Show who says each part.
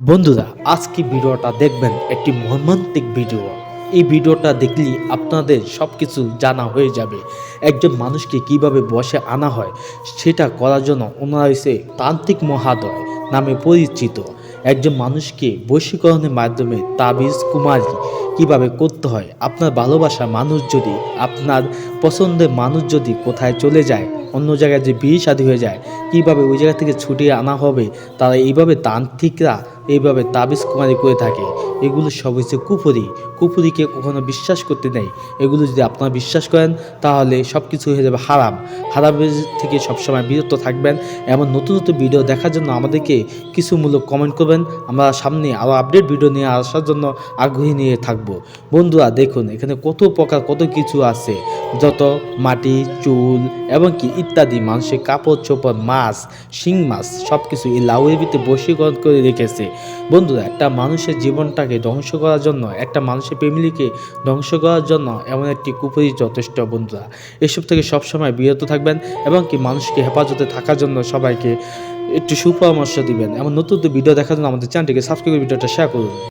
Speaker 1: বন্ধুরা, আজকে ভিডিওটা দেখবেন একটি মর্মান্তিক ভিডিও। এই ভিডিওটা দেখলেই আপনাদের সব কিছু জানা হয়ে যাবে। একজন মানুষকে কীভাবে বসে আনা হয়, সেটা করার জন্য ওনারা হয়েছে তান্ত্রিক মহাদয় নামে পরিচিত। একজন মানুষকে বৈশীকরণের মাধ্যমে তাবিজ, কুমারী কীভাবে করতে হয়, আপনার ভালোবাসা মানুষ যদি, আপনার পছন্দের মানুষ যদি কোথায় চলে যায়, অন্য জায়গায় যে বিয়ে শাদী হয়ে যায়, কীভাবে ওই জায়গা থেকে ছুটিয়ে আনা হবে, তারা এইভাবে তান্ত্রিকরা এইভাবে তাবিজ কুমারি করে থাকে, এগুলো সব হচ্ছে কুপুরি কুপুরিকে কখনো বিশ্বাস করতে নেই, এগুলো যদি আপনারা বিশ্বাস করেন, তাহলে সব কিছু হয়ে যাবে হারাম। হারামের থেকে সবসময় বিরত থাকবেন, এমন নতুন নতুন ভিডিও দেখার জন্য আমাদেরকে কিছু মূলক কমেন্ট করবেন, আমরা সামনে আরও আপডেট ভিডিও নিয়ে আসার জন্য আগ্রহী নিয়ে থাকব। বন্ধুরা, দেখুন, এখানে কত প্রকার কত কিছু আছে। যত মাটি, চুল এবং কি ইত্যাদি মানুষের কাপড়, চোপড়, মাছ, শিং মাছ সব কিছু এই লাউয়ের ভিতরে বশীকরণ করে রেখেছে। বন্ধুরা, একটা মানুষের জীবনটাকে ধ্বংস করার জন্য, একটা মানুষের ফ্যামিলিকে ধ্বংস করার জন্য এমন একটি কুপুরি যথেষ্ট, বন্ধুরা। এসব থেকে সবসময় বিরত থাকবেন এবং কি মানুষকে হেফাজতে থাকার জন্য সবাইকে একটু সুপরামর্শ দিবেন। এমন নতুন ভিডিও দেখার জন্য আমাদের চ্যানেলটিকে সাবস্ক্রাইব করে ভিডিওটা শেয়ার করুন।